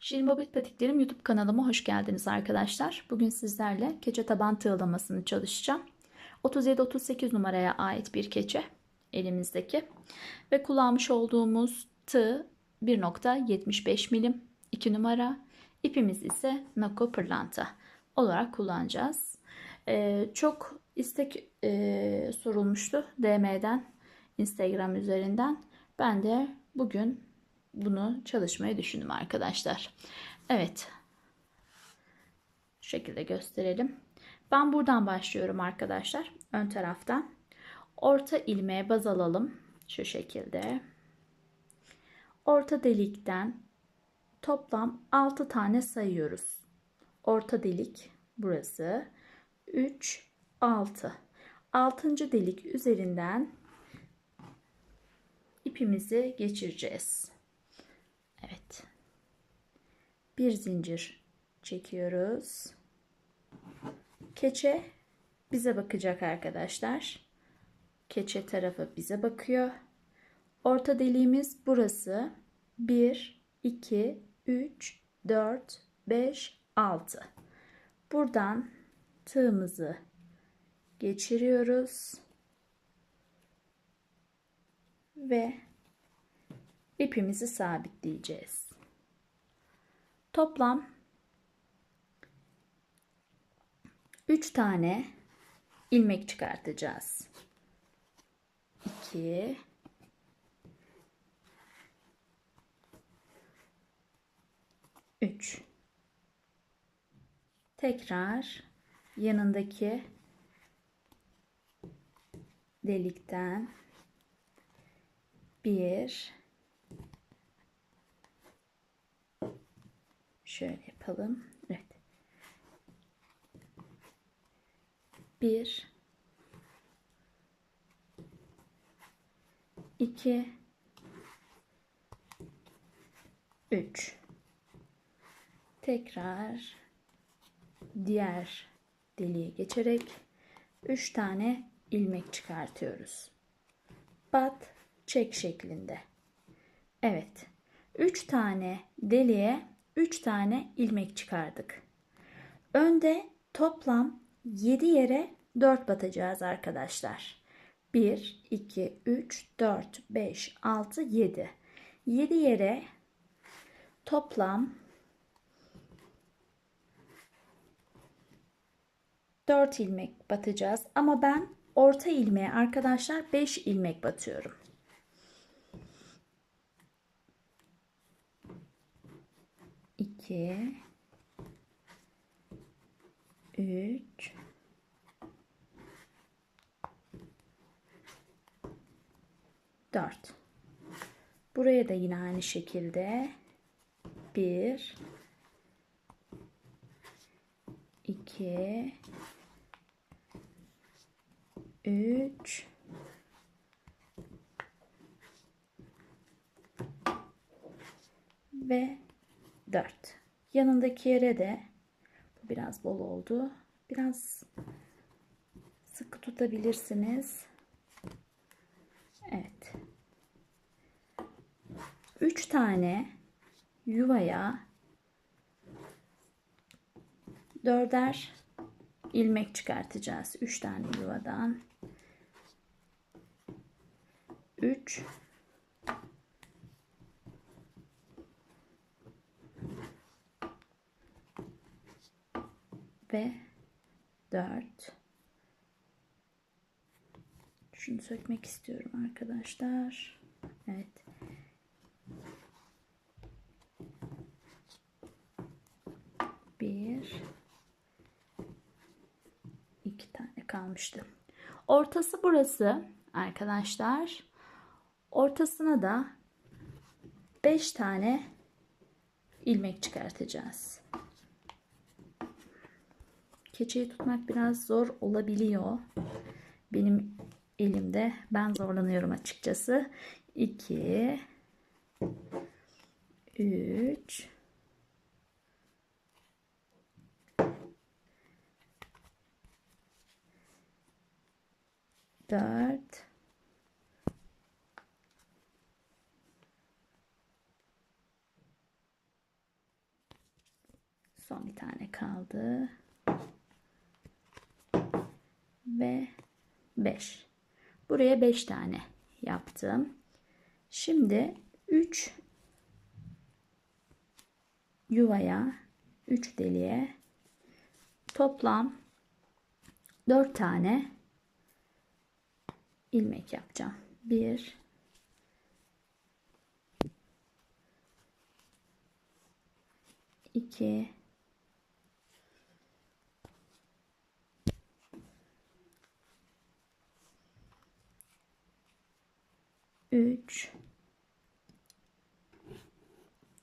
Şirin Babet Patiklerim YouTube kanalıma hoş geldiniz arkadaşlar. Bugün sizlerle keçe taban tığlamasını çalışacağım. 37-38 numaraya ait bir keçe elimizdeki. Ve kullanmış olduğumuz tığ 1.75 milim 2 numara. İpimiz ise Nako pırlanta olarak kullanacağız. Ee, çok istek e, sorulmuştu DM'den, Instagram üzerinden. Ben de bugün bunu çalışmayı düşündüm arkadaşlar. Evet. Şu şekilde gösterelim. Ben buradan başlıyorum arkadaşlar. Ön taraftan. Orta ilmeğe baz alalım. Şu şekilde. Orta delikten toplam 6 tane sayıyoruz. Orta delik burası. 3, 6. 6. delik üzerinden ipimizi geçireceğiz. Evet. Bir zincir çekiyoruz. Keçe bize bakacak arkadaşlar. Keçe tarafı bize bakıyor. Orta deliğimiz burası. 1, 2, 3, 4, 5, 6. Buradan tığımızı geçiriyoruz. Ve ipimizi sabitleyeceğiz. Toplam 3 tane ilmek çıkartacağız. 2 3 Tekrar yanındaki delikten bir Şöyle yapalım. Evet. Bir, iki, üç. Tekrar diğer deliğe geçerek üç tane ilmek çıkartıyoruz. Bat, çek şeklinde. Evet. Üç tane deliğe 3 tane ilmek çıkardık. Önde toplam 7 yere 4 batacağız arkadaşlar. 1, 2, 3, 4, 5, 6, 7. 7 yere toplam 4 ilmek batacağız. Ama ben orta ilmeğe arkadaşlar 5 ilmek batıyorum. 2 3 4 Buraya da yine aynı şekilde 1 2 3 ve 4. Yanındaki yere de bu biraz bol oldu. Biraz sıkı tutabilirsiniz. Evet. 3 tane yuvaya dörder ilmek çıkartacağız. 3 tane yuvadan. 3 ve 4 şunu sökmek istiyorum arkadaşlar. Evet. Bir. İki tane kalmıştı. Ortası burası arkadaşlar. Ortasına da 5 tane ilmek çıkartacağız keçeyi tutmak biraz zor olabiliyor. Benim elimde ben zorlanıyorum açıkçası. 2 3 4 5 Son bir tane kaldı. Ve 5. Buraya 5 tane yaptım. Şimdi 3 yuvaya 3 deliğe toplam 4 tane ilmek yapacağım. 1 2 3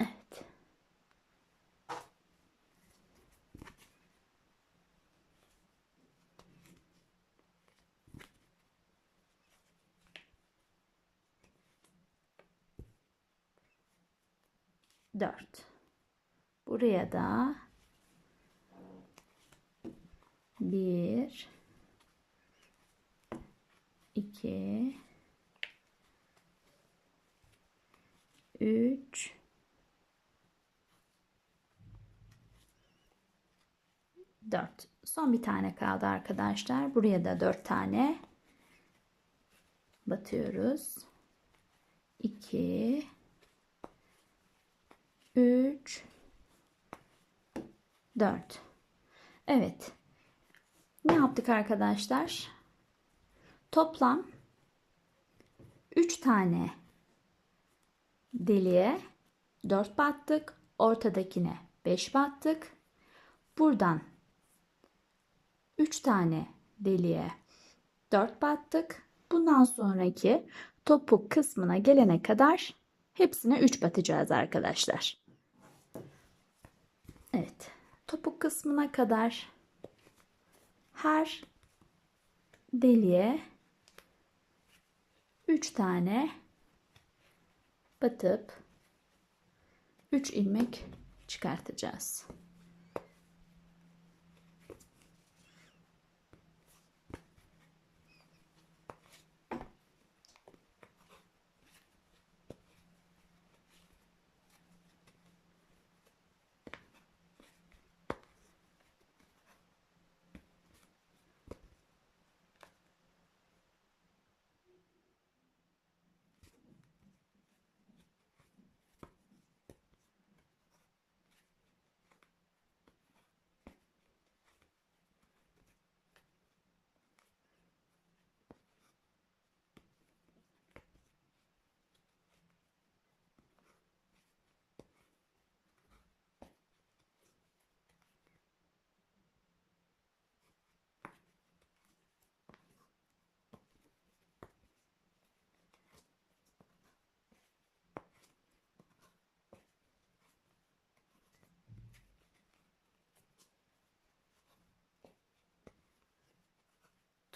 Evet. Dört. Buraya da bir, iki, üç, dört. Son bir tane kaldı arkadaşlar. Buraya da dört tane batıyoruz. İki, üç, 4. Evet. Ne yaptık arkadaşlar? Toplam 3 tane deliğe 4 battık. Ortadakine 5 battık. Buradan 3 tane deliğe 4 battık. Bundan sonraki topuk kısmına gelene kadar hepsine 3 batacağız arkadaşlar. Evet topuk kısmına kadar her deliğe 3 tane batıp 3 ilmek çıkartacağız.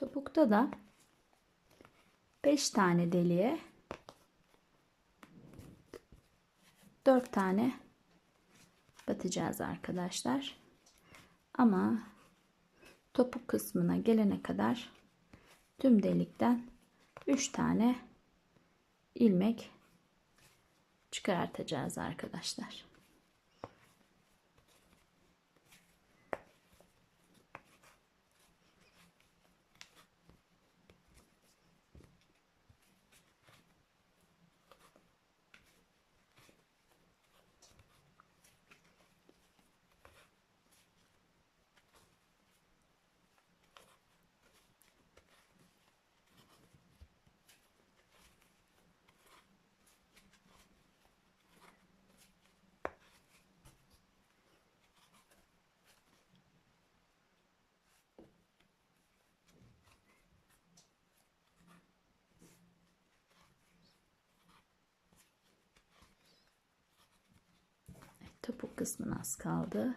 Topukta da 5 tane deliğe 4 tane batacağız arkadaşlar. Ama topuk kısmına gelene kadar tüm delikten 3 tane ilmek çıkartacağız arkadaşlar. Topuk kısmı az kaldı.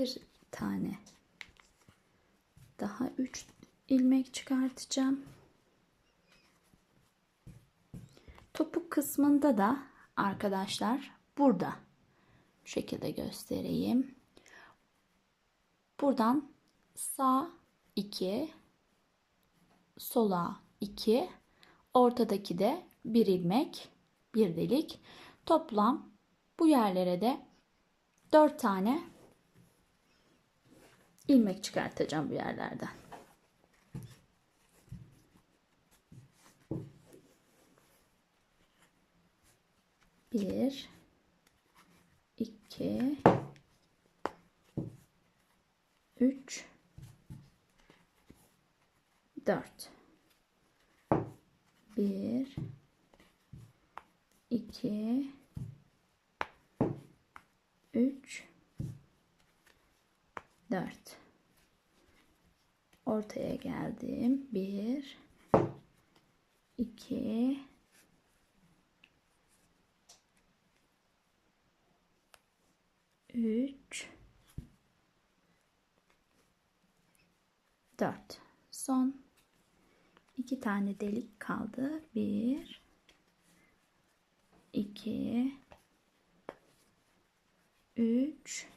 Bir tane daha 3 ilmek çıkartacağım. Topuk kısmında da arkadaşlar burada bu şekilde göstereyim. Buradan sağ 2 sola 2 ortadaki de bir ilmek bir delik toplam bu yerlere de 4 tane ilmek çıkartacağım bu yerlerden. Bir, iki, üç, dört. Bir, iki, üç, dört. Ortaya geldim. Bir, iki, üç, dört. Son iki tane delik kaldı. Bir, iki, üç,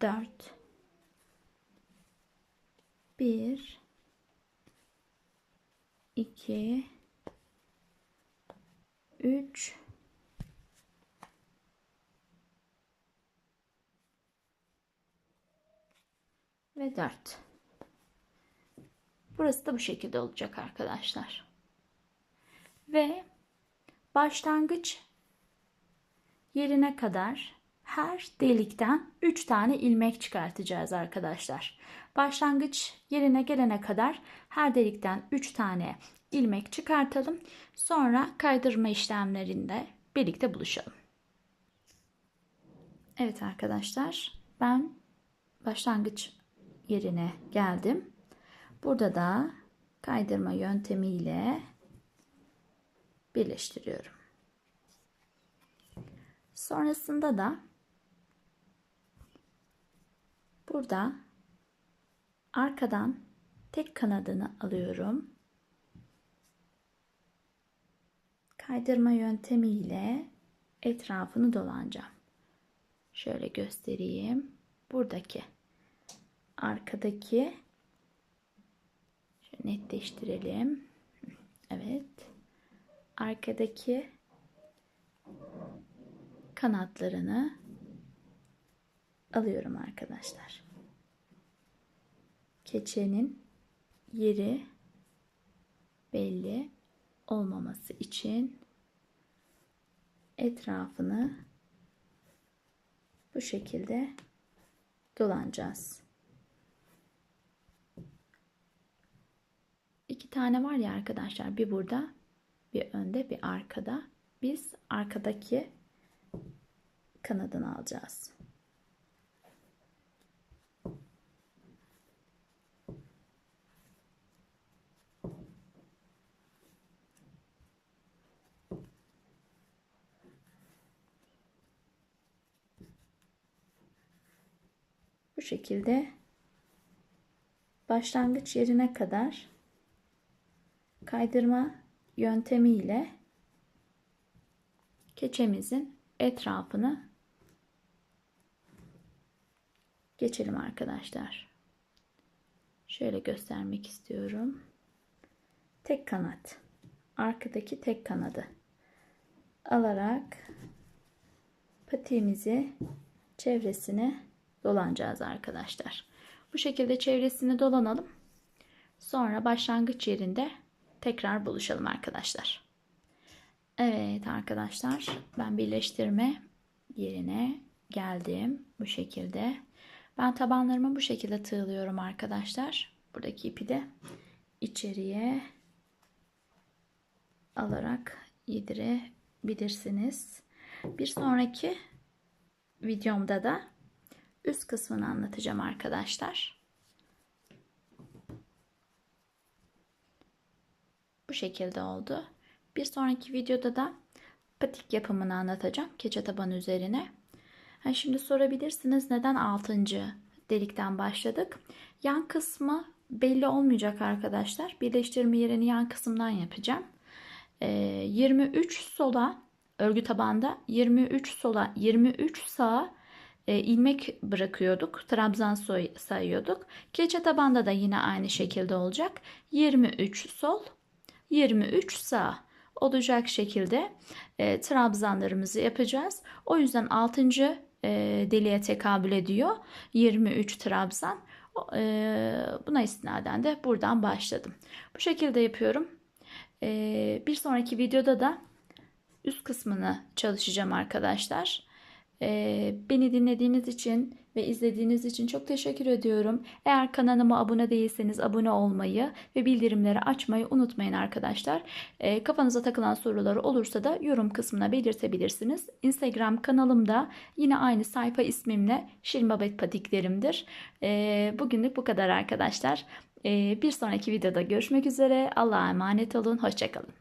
dört. Bir, iki, üç, ve 4. Burası da bu şekilde olacak arkadaşlar. Ve başlangıç yerine kadar her delikten 3 tane ilmek çıkartacağız arkadaşlar. Başlangıç yerine gelene kadar her delikten 3 tane ilmek çıkartalım. Sonra kaydırma işlemlerinde birlikte buluşalım. Evet arkadaşlar ben başlangıç yerine geldim. Burada da kaydırma yöntemiyle birleştiriyorum. Sonrasında da burada arkadan tek kanadını alıyorum. Kaydırma yöntemiyle etrafını dolanacağım. Şöyle göstereyim. Buradaki arkadaki şöyle netleştirelim. Evet. Arkadaki kanatlarını alıyorum arkadaşlar. Keçenin yeri belli olmaması için etrafını bu şekilde dolanacağız. İki tane var ya arkadaşlar. Bir burada, bir önde, bir arkada. Biz arkadaki kanadını alacağız. Bu şekilde başlangıç yerine kadar kaydırma yöntemiyle keçemizin etrafını geçelim arkadaşlar. Şöyle göstermek istiyorum. Tek kanat. Arkadaki tek kanadı alarak patiğimizi çevresine dolanacağız arkadaşlar. Bu şekilde çevresini dolanalım. Sonra başlangıç yerinde tekrar buluşalım arkadaşlar. Evet arkadaşlar ben birleştirme yerine geldim bu şekilde. Ben tabanlarımı bu şekilde tığlıyorum arkadaşlar. Buradaki ipi de içeriye alarak yedirebilirsiniz. Bir sonraki videomda da üst kısmını anlatacağım arkadaşlar. Bu şekilde oldu. Bir sonraki videoda da patik yapımını anlatacağım. Keçe taban üzerine. Ha, şimdi sorabilirsiniz neden 6. delikten başladık? Yan kısmı belli olmayacak arkadaşlar. Birleştirme yerini yan kısımdan yapacağım. Ee, 23 sola örgü tabanda 23 sola 23 sağa e, ilmek bırakıyorduk. Trabzan sayıyorduk. Keçe tabanda da yine aynı şekilde olacak. 23 sol 23 sağ olacak şekilde e, trabzanlarımızı yapacağız. O yüzden 6. E, deliğe tekabül ediyor. 23 trabzan. E, buna istinaden de buradan başladım. Bu şekilde yapıyorum. E, bir sonraki videoda da üst kısmını çalışacağım arkadaşlar. Beni dinlediğiniz için ve izlediğiniz için çok teşekkür ediyorum. Eğer kanalıma abone değilseniz abone olmayı ve bildirimleri açmayı unutmayın arkadaşlar. Ee, kafanıza takılan soruları olursa da yorum kısmına belirtebilirsiniz. Instagram kanalımda yine aynı sayfa ismimle Şirin Patiklerimdir. Ee, bugünlük bu kadar arkadaşlar. Ee, bir sonraki videoda görüşmek üzere. Allah'a emanet olun. Hoşçakalın.